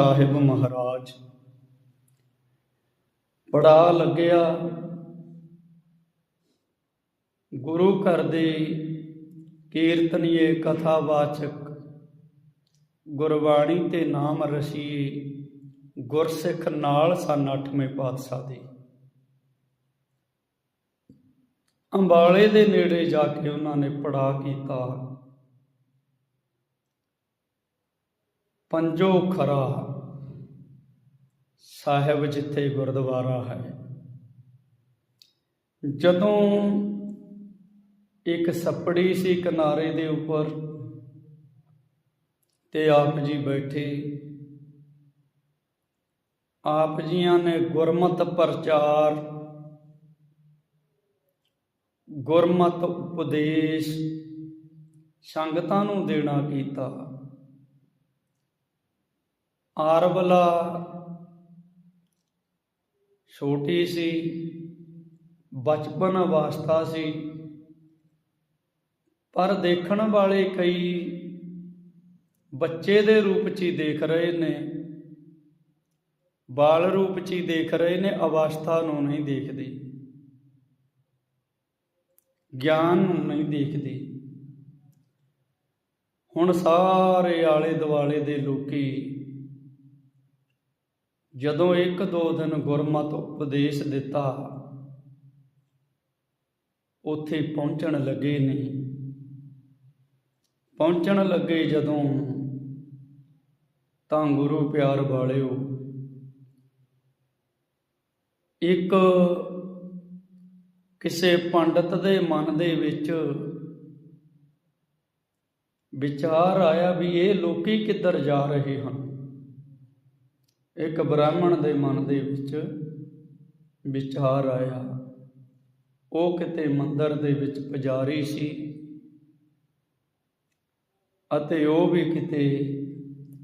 ਸਾਹਿਬ ਮਹਾਰਾਜ। ਪੜਾ ਲੱਗਿਆ। ਗੁਰੂ ਘਰ ਦੇ ਕੀਰਤਨੀਏ ਕਥਾਵਾਚਕ ਗੁਰਬਾਣੀ ਤੇ ਨਾਮ ਰਸੀਏ ਗੁਰਸਿੱਖ ਨਾਲ ਸਨ ਅੱਠਵੇਂ ਪਾਤਸ਼ਾਹ ਦੇ। ਅੰਬਾਲੇ ਦੇ ਨੇੜੇ ਜਾ ਕੇ ਉਹਨਾਂ ਨੇ ਪੜਾ ਕੀਤਾ। ਪੰਜੋ ਖਰਾ ਸਾਹਿਬ ਜਿੱਥੇ ਗੁਰਦੁਆਰਾ ਹੈ। ਜਦੋਂ ਇੱਕ ਸੱਪੜੀ ਸੀ ਕਿਨਾਰੇ ਦੇ ਉੱਪਰ ਤੇ ਆਪ ਜੀ ਬੈਠੇ, ਆਪ ਜੀਆਂ ਨੇ ਗੁਰਮਤ ਪ੍ਰਚਾਰ, ਗੁਰਮਤ ਉਪਦੇਸ਼ ਸੰਗਤਾਂ ਨੂੰ ਦੇਣਾ ਕੀਤਾ। ਆਰਬਲਾ ਛੋਟੀ ਸੀ, ਬਚਪਨ ਅਵਸਥਾ ਸੀ। ਪਰ ਦੇਖਣ ਵਾਲੇ ਕਈ ਬੱਚੇ ਦੇ ਰੂਪ 'ਚ ਹੀ ਦੇਖ ਰਹੇ ਨੇ, ਬਾਲ ਰੂਪ 'ਚ ਹੀ ਦੇਖ ਰਹੇ ਨੇ, ਅਵਸਥਾ ਨੂੰ ਨਹੀਂ ਦੇਖਦੇ। ਗਿਆਨ ਨੂੰ ਨਹੀਂ ਦੇਖਦੇ। ਹੁਣ ਸਾਰੇ ਆਲੇ ਦੁਆਲੇ ਦੇ ਲੋਕੀ ਜਦੋਂ ਇੱਕ ਦੋ ਦਿਨ ਗੁਰਮਤ ਉਪਦੇਸ਼ ਦਿੱਤਾ, ਉੱਥੇ ਪਹੁੰਚਣ ਲੱਗੇ ਨੇ ਪਹੁੰਚਣ ਲੱਗੇ ਜਦੋਂ ਤਾਂ ਗੁਰੂ ਪਿਆਰ ਵਾਲਿਓ, ਇੱਕ ਕਿਸੇ ਪੰਡਤ ਦੇ ਮਨ ਦੇ ਵਿੱਚ ਵਿਚਾਰ ਆਇਆ ਵੀ ਇਹ ਲੋਕੀ ਕਿੱਧਰ ਜਾ ਰਹੇ ਹਨ? ਇੱਕ ਬ੍ਰਾਹਮਣ ਦੇ ਮਨ ਦੇ ਵਿੱਚ ਵਿਚਾਰ ਆਇਆ। ਉਹ ਕਿਤੇ ਮੰਦਰ ਦੇ ਵਿੱਚ ਪੁਜਾਰੀ ਸੀ ਅਤੇ ਉਹ ਵੀ ਕਿਤੇ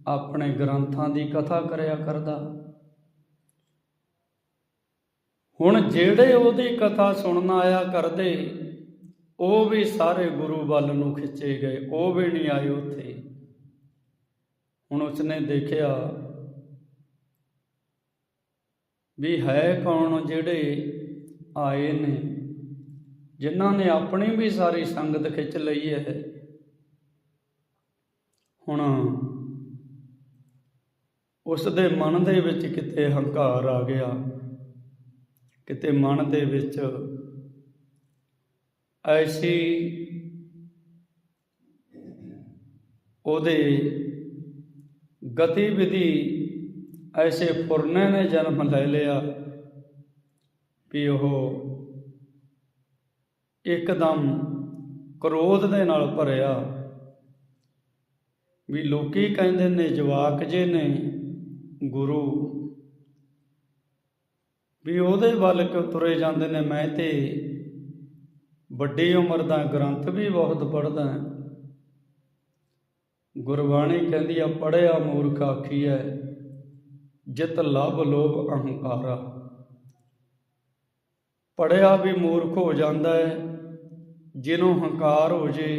ਆਪਣੇ ਗ੍ਰੰਥਾਂ ਦੀ ਕਥਾ ਕਰਿਆ ਕਰਦਾ। ਹੁਣ ਜਿਹੜੇ ਉਹਦੀ ਕਥਾ ਸੁਣਨ ਆਇਆ ਕਰਦੇ, ਉਹ ਵੀ ਸਾਰੇ ਗੁਰੂ ਵੱਲ ਨੂੰ ਖਿੱਚੇ ਗਏ, ਉਹ ਵੀ ਨਹੀਂ ਆਏ ਉੱਥੇ। ਹੁਣ ਉਸਨੇ ਦੇਖਿਆ ਵੀ ਹੈ ਕੌਣ ਜਿਹੜੇ ਆਏ ਨੇ? ਜਿਨ੍ਹਾਂ ਨੇ ਆਪਣੀ ਵੀ ਸਾਰੀ ਸੰਗਤ ਖਿੱਚ ਲਈ ਹੈ। ਹੁਣ ਉਸ ਦੇ ਮਨ ਦੇ ਵਿੱਚ ਕਿਤੇ ਹੰਕਾਰ ਆ ਗਿਆ। ਕਿਤੇ ਮਨ ਦੇ ਵਿੱਚ ਐਸੀ ਉਹਦੇ ਗਤੀਵਿਧੀ ਐਸੇ ਫੁਰਨੇ ਨੇ ਜਨਮ ਲੈ ਲਿਆ ਵੀ ਉਹ ਇੱਕਦਮ ਕ੍ਰੋਧ ਦੇ ਨਾਲ ਭਰਿਆ। ਵੀ ਲੋਕੀ ਕਹਿੰਦੇ ਨੇ ਜਵਾਕ ਜੇ ਨੇ ਗੁਰੂ, ਵੀ ਉਹਦੇ ਵੱਲ ਕਿਉਂ ਤੁਰੇ ਜਾਂਦੇ ਨੇ? ਮੈਂ ਤੇ ਵੱਡੀ ਉਮਰ ਦਾ ਗ੍ਰੰਥ ਵੀ ਬਹੁਤ ਪੜ੍ਹਦਾ ਗੁਰਬਾਣੀ ਕਹਿੰਦੀ ਆ ਪੜਿਆ ਮੂਰਖ ਆਖੀ ਹੈ ਜਿਤ ਲਭ ਲੋਭ ਅਹੰਕਾਰਾ। ਪੜਿਆ ਵੀ ਮੂਰਖ ਹੋ ਜਾਂਦਾ ਹੈ, ਜਿਹਨੂੰ ਹੰਕਾਰ ਹੋ ਜੇ,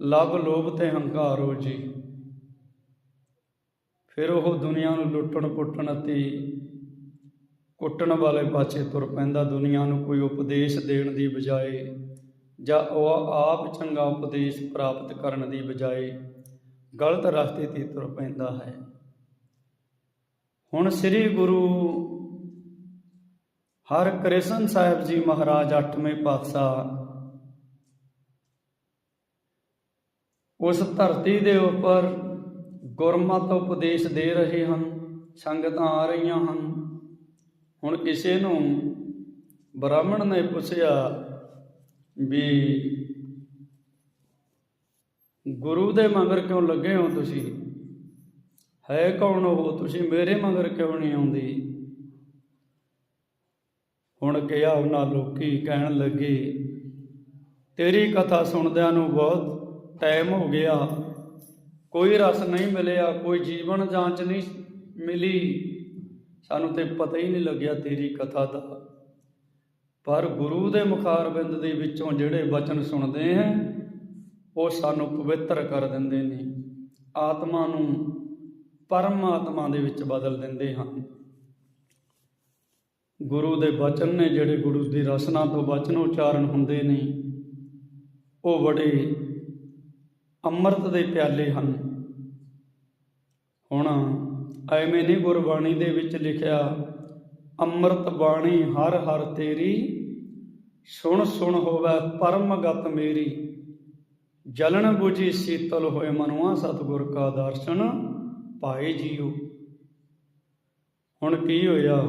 ਲਭ ਲੋਭ ਤੇ ਹੰਕਾਰ ਹੋ ਜੇ। ਫਿਰ ਉਹ ਦੁਨੀਆ ਨੂੰ ਲੁੱਟਣ ਪੁੱਟਣ ਅਤੇ ਕੁੱਟਣ ਵਾਲੇ ਪਾਸੇ ਤੁਰ ਪੈਂਦਾ, ਦੁਨੀਆ ਨੂੰ ਕੋਈ ਉਪਦੇਸ਼ ਦੇਣ ਦੀ ਬਜਾਏ ਜਾਂ ਉਹ ਆਪ ਚੰਗਾ ਉਪਦੇਸ਼ ਪ੍ਰਾਪਤ ਕਰਨ ਦੀ ਬਜਾਏ ਗਲਤ ਰਸਤੇ ਤੇ ਤੁਰ ਪੈਂਦਾ ਹੈ। ਹੁਣ ਸ੍ਰੀ ਗੁਰੂ ਹਰ ਕ੍ਰਿਸ਼ਨ ਸਾਹਿਬ ਜੀ ਮਹਾਰਾਜ 8ਵੇਂ ਪਾਤਸ਼ਾਹ ਉਸ ਧਰਤੀ ਦੇ ਉੱਪਰ ਗੁਰਮਤਿ ਉਪਦੇਸ਼ ਦੇ ਰਹੇ ਹਨ, ਸੰਗਤਾਂ ਆ ਰਹੀਆਂ ਹਨ। ਹੁਣ ਕਿਸੇ ਨੂੰ ਬ੍ਰਾਹਮਣ ਨੇ ਪੁੱਛਿਆ ਵੀ ਗੁਰੂ ਦੇ ਮਗਰ ਕਿਉਂ ਲੱਗੇ ਹੋ ਤੁਸੀਂ? ਹੈ ਕੌਣ ਉਹ? ਤੁਸੀਂ ਮੇਰੇ ਮਗਰ ਕਿਉਂ ਨਹੀਂ ਆਉਂਦੀ? ਹੁਣ ਕਿਹਾ ਉਹਨਾਂ ਲੋਕੀ ਕਹਿਣ ਲੱਗੇ, ਤੇਰੀ ਕਥਾ ਸੁਣਦਿਆਂ ਨੂੰ ਬਹੁਤ ਟਾਈਮ ਹੋ ਗਿਆ। ਕੋਈ ਰਸ ਨਹੀਂ ਮਿਲਿਆ, ਕੋਈ ਜੀਵਨ ਜਾਂਚ ਨਹੀਂ ਮਿਲੀ। ਸਾਨੂੰ ਤੇ ਪਤਾ ਹੀ ਨਹੀਂ ਲੱਗਿਆ ਤੇਰੀ ਕਥਾ ਦਾ। ਪਰ ਗੁਰੂ ਦੇ ਮੁਖਾਰਬਿੰਦ ਦੇ ਵਿੱਚੋਂ ਜਿਹੜੇ ਬਚਨ ਸੁਣਦੇ ਹਾਂ, ਉਹ ਸਾਨੂੰ ਪਵਿੱਤਰ ਕਰ ਦਿੰਦੇ ਨੇ। ਆਤਮਾ ਨੂੰ ਪਰਮਾਤਮਾ ਦੇ ਵਿੱਚ ਬਦਲ ਦਿੰਦੇ ਹਨ ਗੁਰੂ ਦੇ ਬਚਨ ਨੇ ਜਿਹੜੇ ਗੁਰੂ ਦੀ ਰਸਨਾ ਤੋਂ ਬਚਨ ਉਚਾਰਨ ਹੁੰਦੇ ਨੇ, ਉਹ ਬੜੇ ਅੰਮ੍ਰਿਤ ਦੇ ਪਿਆਲੇ ਹਨ। ਹੁਣ ਐਵੇਂ ਨਹੀਂ ਗੁਰਬਾਣੀ ਦੇ ਵਿੱਚ ਲਿਖਿਆ, ਅੰਮ੍ਰਿਤ ਬਾਣੀ ਹਰ ਹਰ ਤੇਰੀ, ਸੁਣ ਸੁਣ ਹੋਵੇ ਪਰਮਗਤ ਮੇਰੀ, ਜਲਣ ਬੁਝੀ ਸੀਤਲ ਹੋਏ ਮਨੁਆ ਸਤਿਗੁਰ ਕਾ ਦਰਸ਼ਨ। ਭਾਈ ਜੀਓ। ਹੁਣ ਕੀ ਹੋਇਆ?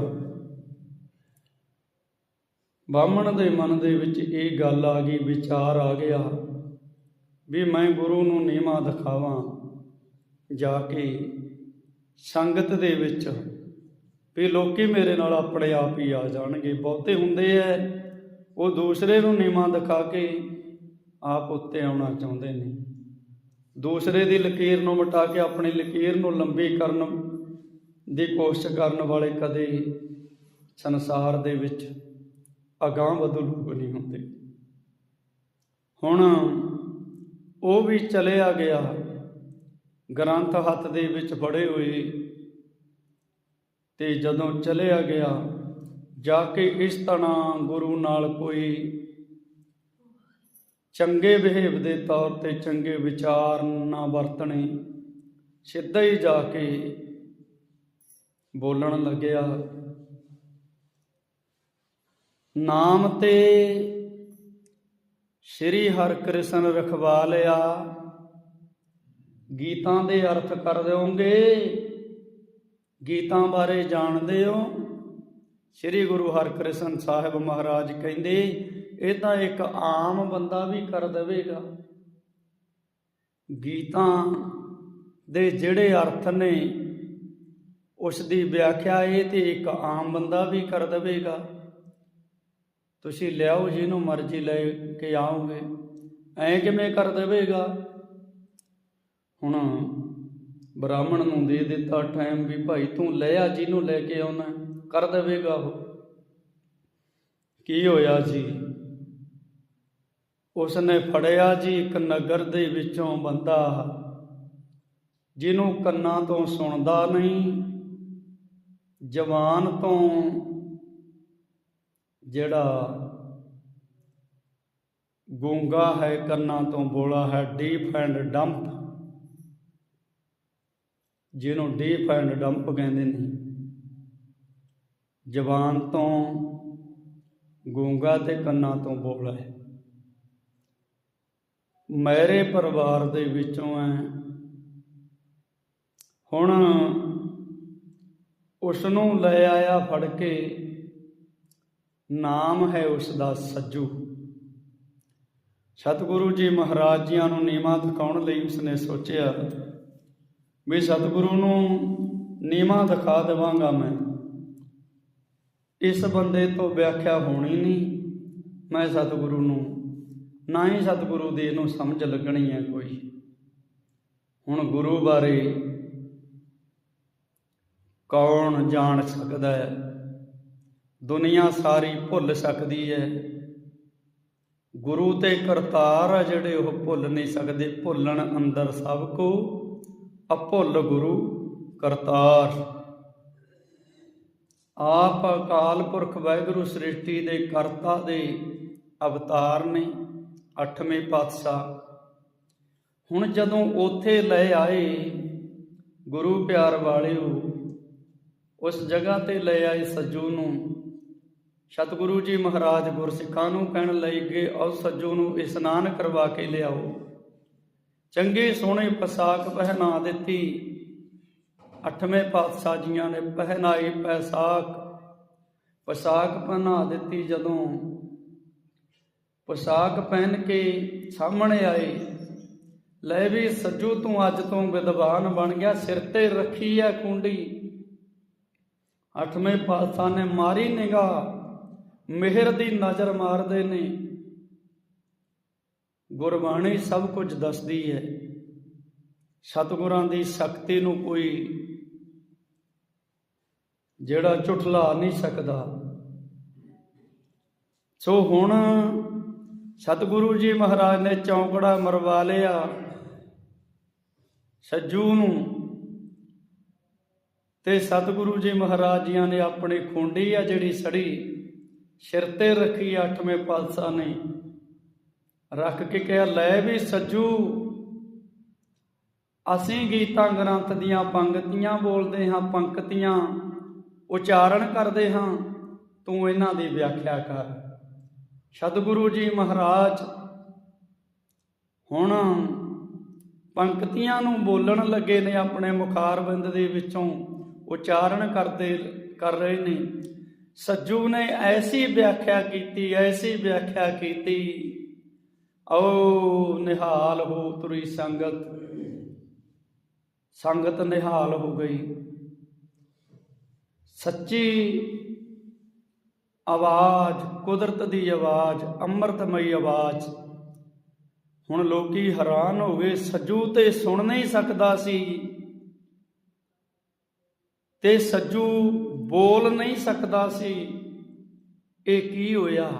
ਬਾਹਮਣ ਦੇ ਮਨ ਦੇ ਵਿੱਚ ਇਹ ਗੱਲ ਆ ਗਈ, ਵਿਚਾਰ ਆ ਗਿਆ ਵੀ ਮੈਂ ਗੁਰੂ ਨੂੰ ਨੀਮਾ ਦਿਖਾਵਾਂ, ਜਾ ਕੇ ਸੰਗਤ ਦੇ ਵਿੱਚ ਵੀ ਲੋਕੀ ਮੇਰੇ ਨਾਲ ਆਪਣੇ ਆਪ ਹੀ ਆ ਜਾਣਗੇ। ਬਹੁਤੇ ਹੁੰਦੇ ਐ, ਉਹ ਦੂਸਰੇ ਨੂੰ ਨੀਮਾ ਦਿਖਾ ਕੇ ਆਪ ਉੱਤੇ ਆਉਣਾ ਚਾਹੁੰਦੇ ਨੇ। ਦੂਸਰੇ ਦੀ ਲਕੀਰ ਨੂੰ ਮਿਟਾ ਕੇ ਆਪਣੀ ਲਕੀਰ ਨੂੰ ਲੰਬੀ ਕਰਨ ਦੀ ਕੋਸ਼ਿਸ਼ ਕਰਨ ਵਾਲੇ ਕਦੇ ਸੰਸਾਰ ਦੇ ਵਿੱਚ ਅਗਾਂਹ ਵਧੂ ਲੋਕ ਨਹੀਂ ਹੁੰਦੇ। ਹੁਣ ਉਹ ਵੀ ਚਲਿਆ ਗਿਆ, ਗ੍ਰੰਥ ਹੱਥ ਦੇ ਵਿੱਚ ਫੜੇ ਹੋਏ ਤੇ ਜਦੋਂ ਚਲਿਆ ਗਿਆ, ਜਾ ਕੇ ਇਸ ਤਰ੍ਹਾਂ ਗੁਰੂ ਨਾਲ ਕੋਈ ਚੰਗੇ ਵਿਹੇਵ ਦੇ ਤੌਰ ਤੇ ਚੰਗੇ ਵਿਚਾਰ ਨਾ ਵਰਤਣੇ। ਸਿੱਧਾ ਹੀ ਜਾ ਕੇ ਬੋਲਣ ਲੱਗਿਆ, ਨਾਮ ਤੇ ਸ੍ਰੀ ਹਰਿਕ੍ਰਿਸ਼ਨ ਰਖਵਾਲਿਆ ਗੀਤਾਂ ਦੇ ਅਰਥ ਕਰ ਦਿਓਗੇ? ਗੀਤਾਂ ਬਾਰੇ ਜਾਣਦੇ ਹੋ? ਸ੍ਰੀ ਗੁਰੂ ਹਰਿਕ੍ਰਿਸ਼ਨ ਸਾਹਿਬ ਮਹਾਰਾਜ ਕਹਿੰਦੇ ਇਹ ਤਾਂ ਇੱਕ ਆਮ ਬੰਦਾ ਵੀ ਕਰ ਦੇਵੇਗਾ। ਗੀਤਾਂ ਦੇ ਜਿਹੜੇ ਅਰਥ ਨੇ ਉਸ ਦੀ ਵਿਆਖਿਆ ਇਹ ਤੇ ਇੱਕ ਆਮ ਬੰਦਾ ਵੀ ਕਰ ਦੇਵੇਗਾ। ਤੁਸੀਂ ਲਿਆਓ ਜਿਹਨੂੰ ਮਰਜ਼ੀ ਲੈ ਕੇ ਆਓਗੇ, ਐ ਕਿਵੇਂ ਕਰ ਦੇਵੇਗਾ? ਹੁਣ ਬ੍ਰਾਹਮਣ ਨੂੰ ਦੇ ਦਿੱਤਾ ਟਾਈਮ ਵੀ ਭਾਈ ਤੂੰ ਲੈ ਆ ਜਿਹਨੂੰ ਲੈ ਕੇ ਆਉਣਾ, ਕਰ ਦੇਵੇਗਾ ਉਹ। ਕੀ ਹੋਇਆ ਜੀ? ਉਸ ਨੇ ਫੜਿਆ ਜੀ ਇੱਕ ਨਗਰ ਦੇ ਵਿੱਚੋਂ ਬੰਦਾ, ਜਿਹਨੂੰ ਕੰਨਾਂ ਤੋਂ ਸੁਣਦਾ ਨਹੀਂ, ਜਵਾਨ ਤੋਂ ਜਿਹੜਾ ਗੂੰਗਾ ਹੈ ਕੰਨਾਂ ਤੋਂ ਬੋਲਾ ਹੈ ਡੀਪ ਐਂਡ ਡੰਪ ਜਿਹਨੂੰ ਡੀਪ ਐਂਡ ਡੰਪ ਕਹਿੰਦੇ ਨੇ। ਜਵਾਨ ਤੋਂ ਗੂੰਗਾ ਤੇ ਕੰਨਾਂ ਤੋਂ ਬੋਲਾ ਹੈ। ਮੇਰੇ ਪਰਿਵਾਰ ਦੇ ਵਿੱਚੋਂ ਹੈ ਹੁਣ ਉਸ ਨੂੰ ਲੈ ਆਇਆ ਫੜ ਕੇ। ਨਾਮ ਹੈ ਉਸ ਦਾ ਸੱਜੂ। ਸਤਿਗੁਰੂ ਜੀ ਮਹਾਰਾਜ ਜੀਆਂ ਨੂੰ ਨੀਮਾ ਦਿਖਾਉਣ ਲਈ ਉਸਨੇ ਸੋਚਿਆ, ਵੀ ਸਤਿਗੁਰੂ ਨੂੰ ਨੀਮਾ ਦਿਖਾ ਦੇਵਾਂਗਾ ਮੈਂ। ਇਸ ਬੰਦੇ ਤੋਂ ਵਿਆਖਿਆ ਹੋਣੀ ਨਹੀਂ, ਮੈਂ ਸਤਿਗੁਰੂ ਨੂੰ ਨਾ ਹੀ ਸਤਿਗੁਰੂ ਦੀ ਇਹਨੂੰ ਸਮਝ ਲੱਗਣੀ ਹੈ ਕੋਈ। ਹੁਣ ਗੁਰੂ ਬਾਰੇ ਕੌਣ ਜਾਣ ਸਕਦਾ ਹੈ? ਦੁਨੀਆ ਸਾਰੀ ਭੁੱਲ ਸਕਦੀ ਹੈ। ਗੁਰੂ ਤੇ ਕਰਤਾਰ ਆ ਜਿਹੜੇ ਉਹ ਭੁੱਲ ਨਹੀਂ ਸਕਦੇ। ਭੁੱਲਣ ਅੰਦਰ ਸਭ ਕੋ ਅਭੁੱਲ ਗੁਰੂ ਕਰਤਾਰ। ਆਪ ਅਕਾਲ ਪੁਰਖ ਵਾਹਿਗੁਰੂ ਸ੍ਰਿਸ਼ਟੀ ਦੇ ਕਰਤਾ ਦੇ ਅਵਤਾਰ ਨੇ। ਅੱਠਵੇਂ ਪਾਤਸ਼ਾਹ। ਹੁਣ ਜਦੋਂ ਉੱਥੇ ਲੈ ਆਏ ਗੁਰੂ ਪਿਆਰ ਵਾਲਿਓ, ਉਸ ਜਗ੍ਹਾ ਤੇ ਲੈ ਆਏ ਸੱਜੂ ਨੂੰ। ਸਤਿਗੁਰੂ ਜੀ ਮਹਾਰਾਜ ਗੁਰਸਿੱਖਾਂ ਨੂੰ ਕਹਿਣ ਲਈ ਗਏ ਔਰ ਸੱਜੂ ਨੂੰ ਇਸ਼ਨਾਨ ਕਰਵਾ ਕੇ ਲਿਆਓ। ਚੰਗੇ ਸੋਹਣੇ ਪਸ਼ਾਕ ਪਹਿਨਾ ਦਿੱਤੀ। ਅੱਠਵੇਂ ਪਾਤਸ਼ਾਹ ਜੀਆਂ ਨੇ ਪਹਿਨਾਈ ਪੈਸਾਕ। ਪਸ਼ਾਕ ਪਹਿਨਾ ਦਿੱਤੀ ਜਦੋਂ ਪੋਸ਼ਾਕ ਪਹਿਨ ਕੇ ਸਾਹਮਣੇ ਆਏ। ਲੈ ਵੀ ਸੱਜੂ ਤੂੰ ਅੱਜ ਤੋਂ ਵਿਦਵਾਨ ਬਣ ਗਿਆ, ਸਿਰ ਤੇ ਰੱਖੀ ਆ ਕੁੰਡੀ। ਅੱਠਵੇਂ ਪਾਤਸ਼ਾਹ ਨੇ ਮਾਰੀ ਨਿਗਾਹ, ਮਿਹਰ ਦੀ ਨਜ਼ਰ ਮਾਰਦੇ ਨੇ। ਗੁਰਬਾਣੀ ਸਭ ਕੁਝ ਦੱਸਦੀ ਹੈ ਸਤਿਗੁਰਾਂ ਦੀ ਸ਼ਕਤੀ ਨੂੰ ਕੋਈ ਜਿਹੜਾ ਝੁਠਲਾ ਨਹੀਂ ਸਕਦਾ। ਸੋ ਹੁਣ ਸਤਿਗੁਰੂ ਜੀ ਮਹਾਰਾਜ ਨੇ ਚੌਂਕੜਾ ਮਰਵਾ ਲਿਆ। ਸੱਜੂ ਨੂੰ ਤੇ ਸਤਿਗੁਰੂ ਜੀ ਮਹਾਰਾਜ ਜੀਆਂ ਨੇ ਆਪਣੀ ਖੁੰਡੀ ਆ ਜਿਹੜੀ ਸੜੀ, ਸਿਰ ਤੇ ਰੱਖੀ, ਅੱਠਵੇਂ ਪਾਤਸ਼ਾਹ ਨੇ ਰੱਖ ਕੇ ਕਿਹਾ, ਲੈ ਵੀ ਸੱਜੂ, ਅਸੀਂ ਗੀਤਾਂ ਗ੍ਰੰਥ ਦੀਆਂ ਪੰਕਤੀਆਂ ਬੋਲਦੇ ਹਾਂ, ਪੰਕਤੀਆਂ ਉਚਾਰਨ ਕਰਦੇ ਹਾਂ, ਤੂੰ ਇਹਨਾਂ ਦੀ ਵਿਆਖਿਆ ਕਰ। ਸਤਿਗੁਰੂ ਜੀ ਮਹਾਰਾਜ, ਹੁਣ ਪੰਕਤੀਆਂ ਨੂੰ ਬੋਲਣ ਲੱਗੇ ਨੇ ਆਪਣੇ ਮੁਖਾਰਬਿੰਦ ਦੇ ਵਿੱਚੋਂ, ਉਚਾਰਨ ਕਰਦੇ, ਕਰ ਰਹੇ ਨੇ। ਸੱਜੂ ਨੇ ਐਸੀ ਵਿਆਖਿਆ ਕੀਤੀ, ਐਸੀ ਵਿਆਖਿਆ ਕੀਤੀ। ਓ ਨਿਹਾਲ ਹੋ ਤੁਰੀ ਸੰਗਤ। ਸੰਗਤ ਨਿਹਾਲ ਹੋ ਗਈ। ਸੱਚੀ ਆਵਾਜ਼, ਕੁਦਰਤ ਦੀ ਆਵਾਜ਼, ਅੰਮ੍ਰਿਤਮਈ ਆਵਾਜ਼। ਹੁਣ ਲੋਕੀ ਹੈਰਾਨ ਹੋ ਗਏ, ਸੱਜੂ ਤੇ ਸੁਣ ਨਹੀਂ ਸਕਦਾ ਸੀ। ਤੇ ਸੱਜੂ ਬੋਲ ਨਹੀਂ ਸਕਦਾ ਸੀ। ਇਹ ਕੀ ਹੋਇਆ?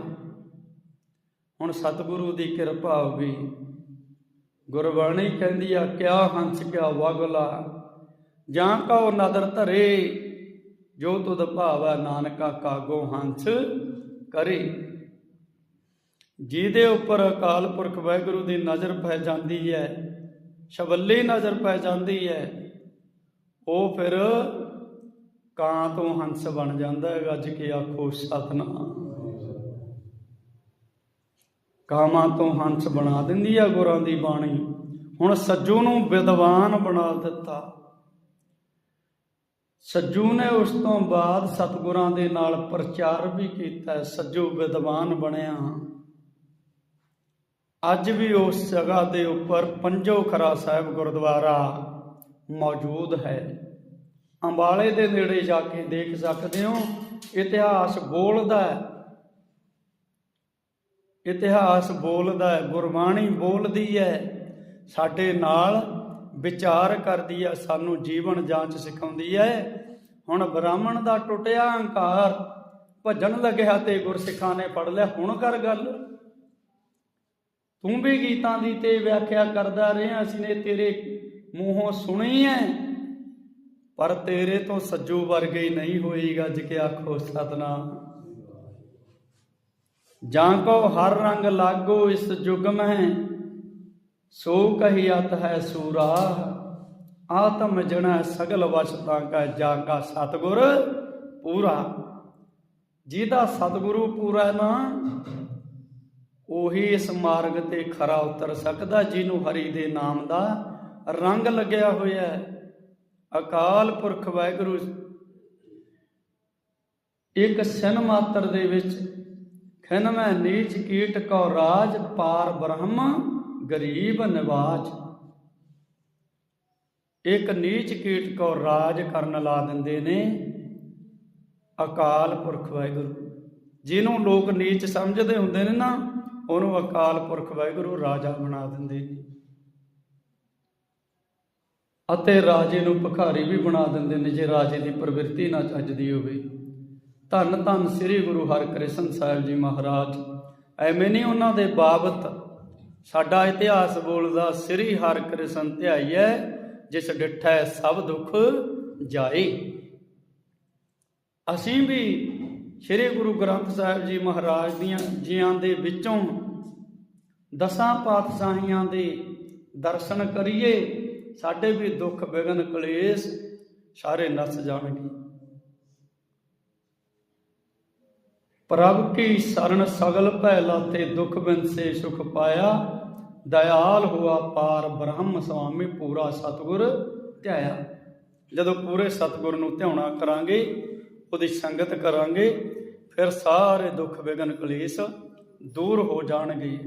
ਹੁਣ ਸਤਿਗੁਰੂ ਦੀ ਕਿਰਪਾ ਹੋ ਗਈ। ਗੁਰਬਾਣੀ ਕਹਿੰਦੀ ਆ, ਕਿਆ ਹੰਸ ਕਿਆ ਵਗਲਾ, ਜਾਂ ਕਉ ਨਦਰ ਧਰੇ ਜੋ ਤੁਧ ਭਾਵੈ ਨਾਨਕਾ ਕਾਗੋ ਹੰਸ ਕਰੇ। ਜਿਹਦੇ ਉੱਪਰ ਅਕਾਲ ਪੁਰਖ ਵਾਹਿਗੁਰੂ ਦੀ ਨਜ਼ਰ ਪੈ ਜਾਂਦੀ ਹੈ, ਸ਼ਬੱਲੀ ਨਜ਼ਰ ਪੈ ਜਾਂਦੀ ਹੈ, ਉਹ ਫਿਰ ਕਾਂ ਤੋਂ ਹੰਸ ਬਣ ਜਾਂਦਾ ਹੈ, ਗੱਜ ਕੇ ਆਖੋ, ਸਤਨਾਮ। ਕਾਮਾਂ ਤੋਂ ਹੰਸ ਬਣਾ ਦਿੰਦੀ ਆ ਗੁਰਾਂ ਦੀ ਬਾਣੀ। ਹੁਣ ਸੱਜੂ ਨੂੰ ਵਿਦਵਾਨ ਬਣਾ ਦਿੱਤਾ। ਸੱਜੂ ਨੇ ਉਸ ਤੋਂ ਬਾਅਦ ਸਤਿਗੁਰਾਂ ਦੇ ਨਾਲ ਪ੍ਰਚਾਰ ਵੀ ਕੀਤਾ, ਸੱਜੂ ਵਿਦਵਾਨ ਬਣਿਆ। ਅੱਜ ਵੀ ਉਸ ਜਗ੍ਹਾ ਦੇ ਉੱਪਰ ਪੰਜੋ ਖਰਾ ਸਾਹਿਬ ਗੁਰਦੁਆਰਾ ਮੌਜੂਦ ਹੈ। ਅੰਬਾਲੇ ਦੇ ਨੇੜੇ ਜਾ ਕੇ ਦੇਖ ਸਕਦੇ ਹੋ, ਇਤਿਹਾਸ ਬੋਲਦਾ ਹੈ। ਇਤਿਹਾਸ ਬੋਲਦਾ ਹੈ, ਗੁਰਬਾਣੀ ਬੋਲਦੀ ਹੈ। ਸਾਡੇ ਨਾਲ ਵਿਚਾਰ ਕਰਦੀ ਹੈ ਸਾਨੂੰ ਜੀਵਨ ਜਾਂਚ ਸਿਖਾਉਂਦੀ ਹੈ ਹੁਣ ਬ੍ਰਾਹਮਣ ਦਾ ਟੁੱਟਿਆ ਹੰਕਾਰ ਭੱਜਣ ਲੱਗਿਆ ਤੇ ਗੁਰਸਿੱਖਾਂ ਨੇ ਪੜ ਲਿਆ। ਹੁਣ ਕਰ ਗੱਲ। ਤੂੰ ਵੀ ਗੀਤਾਂ ਦੀ ਤੇ ਵਿਆਖਿਆ ਕਰਦਾ ਰਿਹਾ ਅਸੀਂ ਨੇ ਤੇਰੇ ਮੂੰਹੋਂ ਸੁਣੀ ਹੈ ਪਰ ਤੇਰੇ ਤੋਂ ਸੱਜੂ ਵਰਗੇ ਨਹੀਂ ਹੋਈ ਗੱਜ ਕੇ ਆਖੋ ਸਤਨਾਮ। ਜਾਂ ਕੋ ਹਰ ਰੰਗ ਲਾਗੋ ਇਸ ਜੁਗ ਮਹਿ ਸੋ ਕਹੀਅਤ ਹੈ ਸੂਰਾ, ਆਤਮ ਜਣਾ ਸਗਲ ਵਸਤਾ ਕਾ ਜਾ ਸਤਗੁਰ ਪੂਰਾ। ਜਿਹਦਾ ਸਤਗੁਰੂ ਪੂਰਾ ਨਾ, ਉਹੀ ਇਸ ਮਾਰਗ ਤੇ ਖਰਾ ਉਤਰ ਸਕਦਾ, ਜਿਹਨੂੰ ਹਰੀ ਦੇ ਨਾਮ ਦਾ ਰੰਗ ਲੱਗਿਆ ਹੋਇਆ ਹੈ। ਅਕਾਲ ਪੁਰਖ ਵਾਹਿਗੁਰੂ, ਇੱਕ ਸਿਨ ਮਾਤਰ ਦੇ ਵਿੱਚ, ਖਿਨ ਮੈਂ ਨੀਚ ਕੀਟ ਕੋ ਰਾਜ ਪਾਰ ਬ੍ਰਹਮ ਗਰੀਬ ਨਿਵਾਜ। ਇੱਕ ਨੀਚ ਕੀਟ ਕੋ ਰਾਜ ਕਰਨ ਲਾ ਦਿੰਦੇ ਨੇ ਅਕਾਲ ਪੁਰਖ ਵਾਹਿਗੁਰੂ। ਜਿਹਨੂੰ ਲੋਕ ਨੀਚ ਸਮਝਦੇ ਹੁੰਦੇ ਨੇ ਨਾ, ਉਹਨੂੰ ਅਕਾਲ ਪੁਰਖ ਵਾਹਿਗੁਰੂ ਰਾਜਾ ਬਣਾ ਦਿੰਦੇ ਨੇ। ਅਤੇ ਰਾਜੇ ਨੂੰ ਭਿਖਾਰੀ ਵੀ ਬਣਾ ਦਿੰਦੇ ਨੇ, ਜੇ ਰਾਜੇ ਦੀ ਪ੍ਰਵਿਰਤੀ ਨਾ ਚੱਜਦੀ ਹੋਵੇ। ਧੰਨ ਧੰਨ ਸ੍ਰੀ ਗੁਰੂ ਹਰਿਕ੍ਰਿਸ਼ਨ ਸਾਹਿਬ ਜੀ ਮਹਾਰਾਜ, ਐਵੇਂ ਨਹੀਂ ਉਹਨਾਂ ਦੇ ਬਾਬਤ ਸਾਡਾ ਇਤਿਹਾਸ ਬੋਲਦਾ, ਸ੍ਰੀ ਹਰਿਕ੍ਰਿਸ਼ਨ ਧਿਆਈਐ, ਜਿਸ ਡਿਠੈ ਸਭ ਦੁੱਖ ਜਾਏ। ਅਸੀਂ ਵੀ ਸ੍ਰੀ ਗੁਰੂ ਗ੍ਰੰਥ ਸਾਹਿਬ ਜੀ ਮਹਾਰਾਜ ਦੀਆਂ ਜੀਆਂ ਦੇ ਵਿੱਚੋਂ ਦਸਾਂ ਪਾਤਸ਼ਾਹੀਆਂ ਦੇ ਦਰਸ਼ਨ ਕਰੀਏ, ਸਾਡੇ ਵੀ ਦੁੱਖ ਵਿਗਨ ਕਲੇਸ਼ ਸਾਰੇ ਨਸ ਜਾਣਗੇ। ਪ੍ਰਭ ਕੀ ਸਰਨ ਸਗਲ ਭੈ ਲਾਤੇ ਦੁਖ ਬਿਨਸੇ ਸੁਖ ਪਾਇਆ? ਦਇਆਲ ਹੁਆ ਪਾਰ ਬ੍ਰਹਮ ਸੁਆਮੀ ਪੂਰਾ ਸਤਗੁਰ ਧਿਆਇਆ। ਜਦੋਂ ਪੂਰੇ ਸਤਗੁਰ ਨੂੰ ਧਿਆਉਣਾ ਕਰਾਂਗੇ, ਉਹਦੀ ਸੰਗਤ ਕਰਾਂਗੇ, ਫਿਰ ਸਾਰੇ ਦੁੱਖ ਵਿਗਨ ਕਲੇਸ਼ ਦੂਰ ਹੋ ਜਾਣਗੇ।